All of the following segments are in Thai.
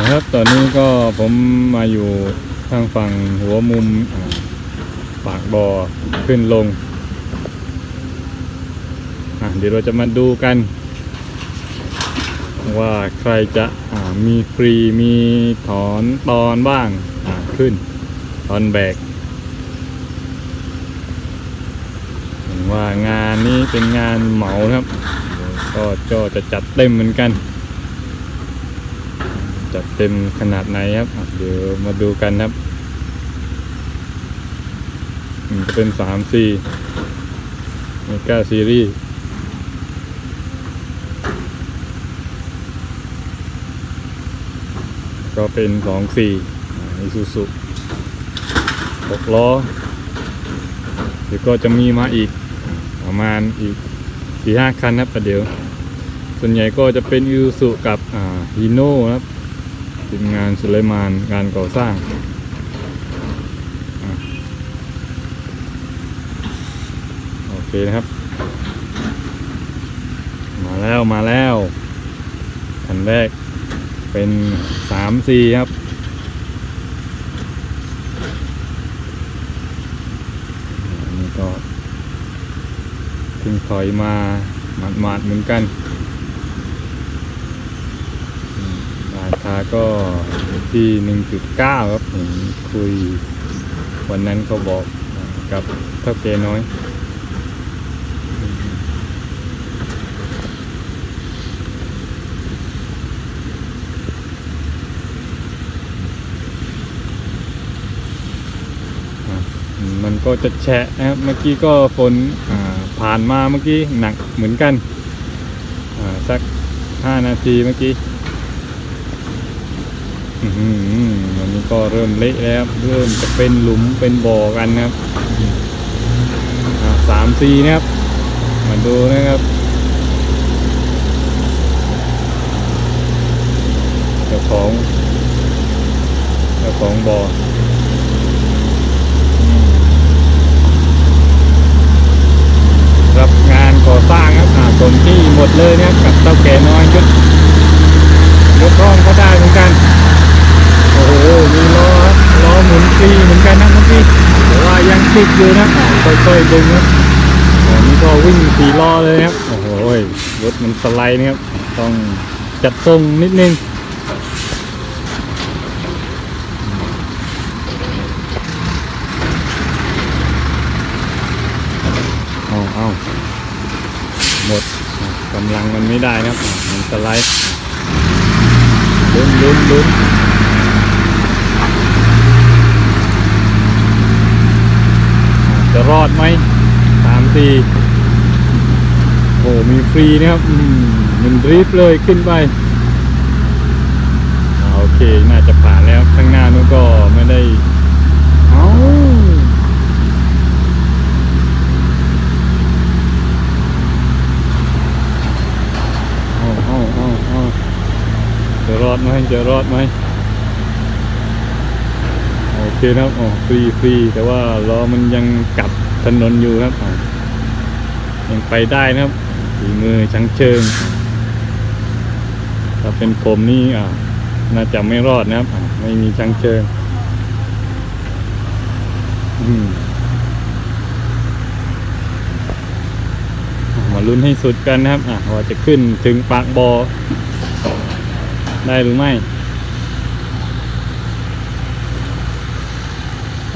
นะครับตอนนี้ก็ผมมาอยู่ทางฝั่งหัวมุมปากบ่อขึ้นลงอะเดี๋ยวเราจะมาดูกัน ว่าใครจะอ่ามีฟรีมีถอนตอนบ้างอ่าขึ้น ตอนแบกเห็นว่างานนี้เป็นงานเหมาครับ ก็จะจัดเต็มเหมือนกัน จัดเต็มขนาดไหนครับเดี๋ยวมาดูกันครับเป็นสามสี่เมกาซีรีส์ก็เป็นสองสี่อิซูซุหกล้อเดี๋ยวก็จะมีมาอีกประมาณอีกสี่ห้าคันครับประเดี๋ยว ส่วนใหญ่ก็จะเป็นยูสุกับฮีโน่ครับ ทีมงานสุไลมานงานก่อสร้างอโอเคนะครับ มาแล้วมาแล้วคันแรกเป็นสามสี่ครับนนี้ก็เพิ่งถอยมาหมาดๆเหมือนกันอืมรา คาก็ที่หนึ่งจุดเก้าครับเห็นคุยวันนั้นเขาบอกกับเท่าแกน้อย มันก็จะแฉะนะครับ เมื่อกี้ก็ฝนผ่านมาเมื่อกี้หนักเหมือนกัน สักห้านาทีเมื่อกี้ วันนี้ก็เริ่มเละแล้วเริ่มจะเป็นหลุมเป็นบ่อกันนะครับสามซีนะครับ มาดูนะครับเจ้าของเจ้าของบ่อรับงานก่อสร้างครับส่วนที่หมดเลยนะครับกับเต้าแก่น้อยยศยศร่องก็ได้เหมือนกัน โอ้โห มีล้อครับล้อห มุนฟรีเหมือนกันนะเมื่อกี้แต่ว่ายังติดอยู่นะค่อยๆดึงครับอันนี้ก็วิ่งสี่ล้อเลยครับโอ้โหรถมันสไลด์นะครับต้องจัดทรงนิดนึงเอาเอาหมดกำลังมันไม่ได้นะครับมันสไลด์ลุ้นลุ้นลุ้นอะ จะรอดไหมสามสี่โอ้มีฟรีนะครับอืมมันริฟเลยขึ้นไปอ่าโอเค น่าจะผ่านแล้วข้างหน้านู้นก็ไม่ได้เอาเอาเอาเอาเอาจะรอดไหมจะรอดไหม โอเคนะครับอ๋อฟรีฟรีแต่ว่าล้อมันยังกับถนนอยู่ครับยังไปได้นะครับฝีมือชังเชิงถ้าเป็นผมนี่อะน่าจะไม่รอดนะครับ ไม่มีชังเชิงมาลุ้นให้สุดกันนะครับว่าจะขึ้นถึงปากบอ ได้หรือไม่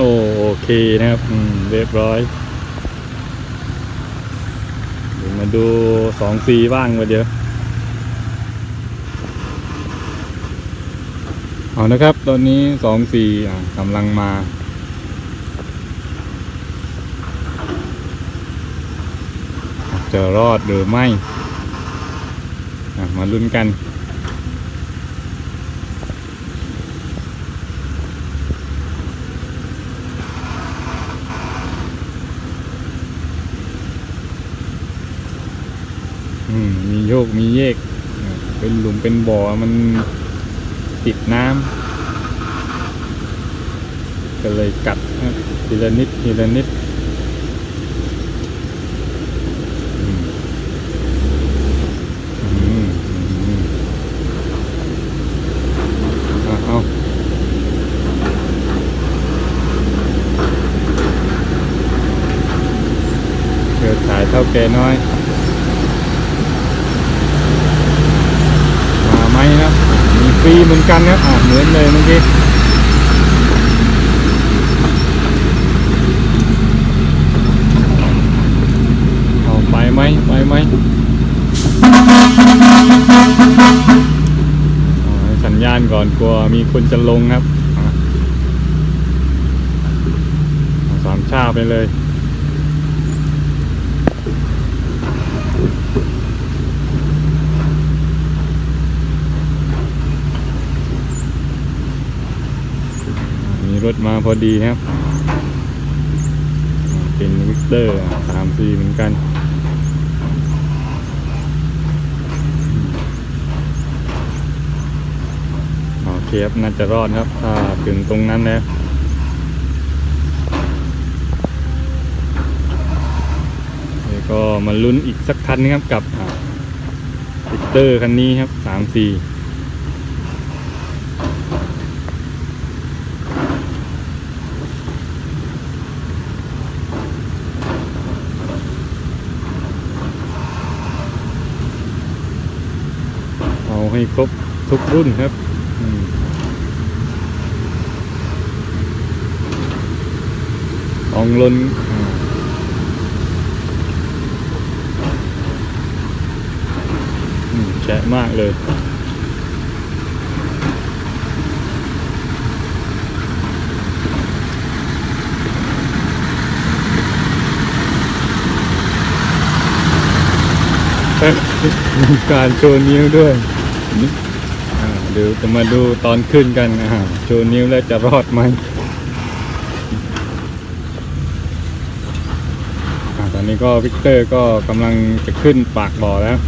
โอเคนะครับอืมเรียบร้อยเดี๋ยวมาดูสองซีบ้างมาเดี๋ยวเอานะครับ ตอนนี้สองสี่กำลังมาจะรอดหรือไม่ มาลุ้นกัน ยกมีเยก เป็นหลุมเป็นบ่อมันติดน้ำก็เลยกัดทีละนิดทีละนิดเกิถ่ายเท่าแก่น้อย ครับอะมีฟรีเหมือนกันครับอะเหมือนเลยเมื่อกี้เอาไปไหมไปไหมสัญญาณก่อนกลัวมีคนจะลงครับสามชาไปเลย มีรถมาพอดีครับ เป็นวิกเตอร์สามสี่เหมือนกันโอเคครับน่าจะรอดครับ ถ้าถึงตรงนั้นแล้วก็มาลุ้นอีกสักคันนึงครับกับวิกเตอร์คันนี้ครับสามสี่ ให้ครบทุกรุ่นครับอองลนแฉะมากเลยการโชว์นิ้วด้วย เดี๋ยวจะมาดูตอนขึ้นกันโชว์นิ้วแล้วจะรอดไหมอตอนนี้ก็วิกเตอร์ก็กำลังจะขึ้นปากบ่อแล้ว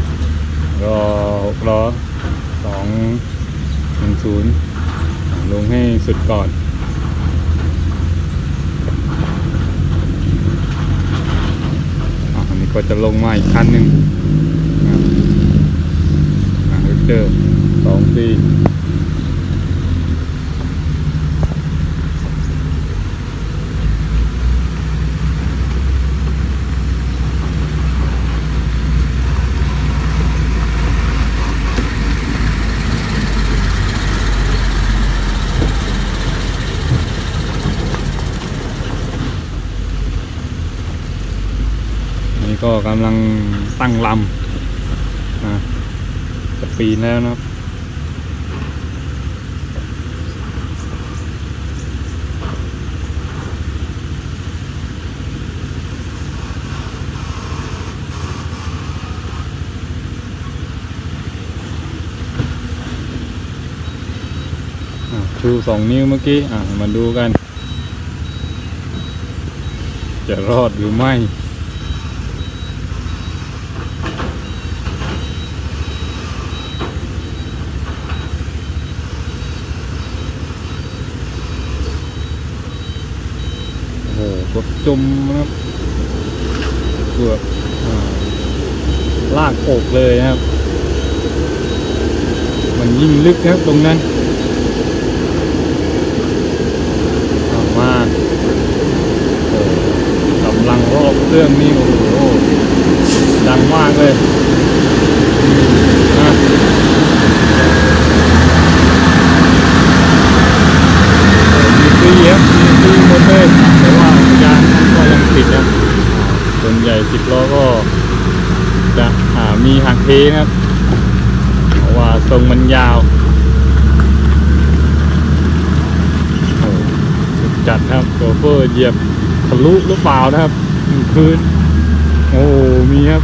รอหกล้อสองหนึ่งศูนย์ลงให้สุดก่อนอันนี้ก็จะลงมาอีกคันหนึ่ง เตอสองปีนี่ก็กำลังตั้งลำ ปีนแล้วนะครับชูสองนิ้วเมื่อกี้ อะ มาดูกัน จะรอดหรือไม่ โอ้โหรถ จมนะครับเกือบลากอกเลยนะครับ มันยิ่งลึกนะครับตรงนั้นมาโอ้กำลังรอบเครื่องนี่โอ้โหดังมากเลยนะมีฟรีครับมีฟรีหมดเลยแต่ว่ายางมันก็ยังติดครับอ่าส่วนใหญ่สิบล้อก็จะอ่า มีหักเทนะครับเพราะว่าทรงมันยาวโอ้สุดจัดครับโชเฟอร์เหยียบทะลุหรือเปล่านะครับพื้นโอ้มีครับ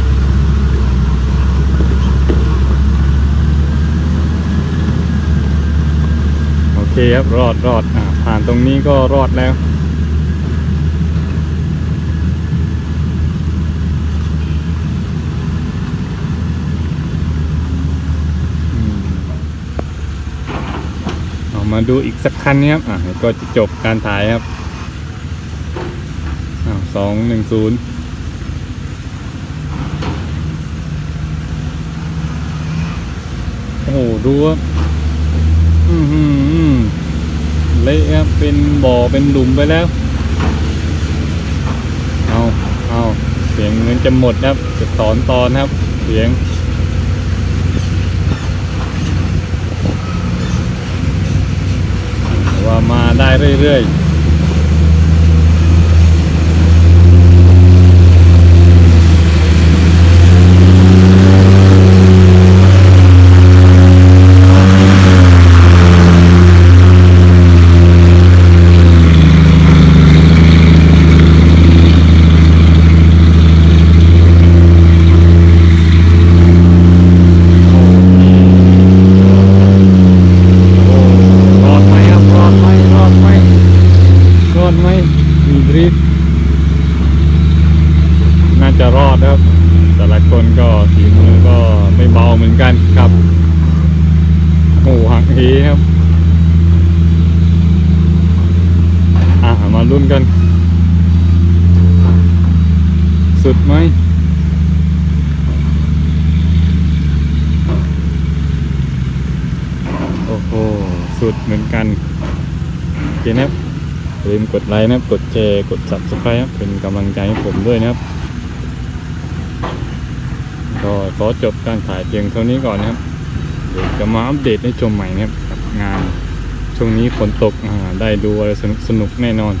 โอเคครับรอดรอดอ่าผ่านตรงนี้ก็รอดแล้ว อืมเอา มาดูอีกสักคันนี้ครับอะก็จะจบการถ่ายครับอ้าวสองหนึ่งศูนย์โอ้โหดูว่าอือหือเละครับเป็นบ่อเป็นหลุมไปแล้ว เอาเอาเสียงเหมือนจะหมดนะครับจะตอนตอนครับ เสียง ว่ามา ได้เรื่อย ๆ โอ้รอดไหมครับ รอดไหมรอดไหมรอดไหมมีดริฟน่าจะรอดครับ แต่ละคนก็ฝีมือก็ ไม่เบาเหมือนกันครับโอ้หักเหครับ อะมาลุ้นกัน สุดไหมโอ้โห สุดเหมือนกันโอเคนะครับอย่าลืมกดไลค์นะครับ กดแชร์ กด subscribe ครับเป็นกำลังใจให้ผมด้วยนะครับ ก็ขอจบการถ่ายเพียงเท่านี้ก่อนนะครับ เดี๋ยวจะมาอัปเดตให้ชมใหม่นะครับกับงานช่วงนี้ฝนตกได้ดูอะไรสนุกสนุกแน่นอน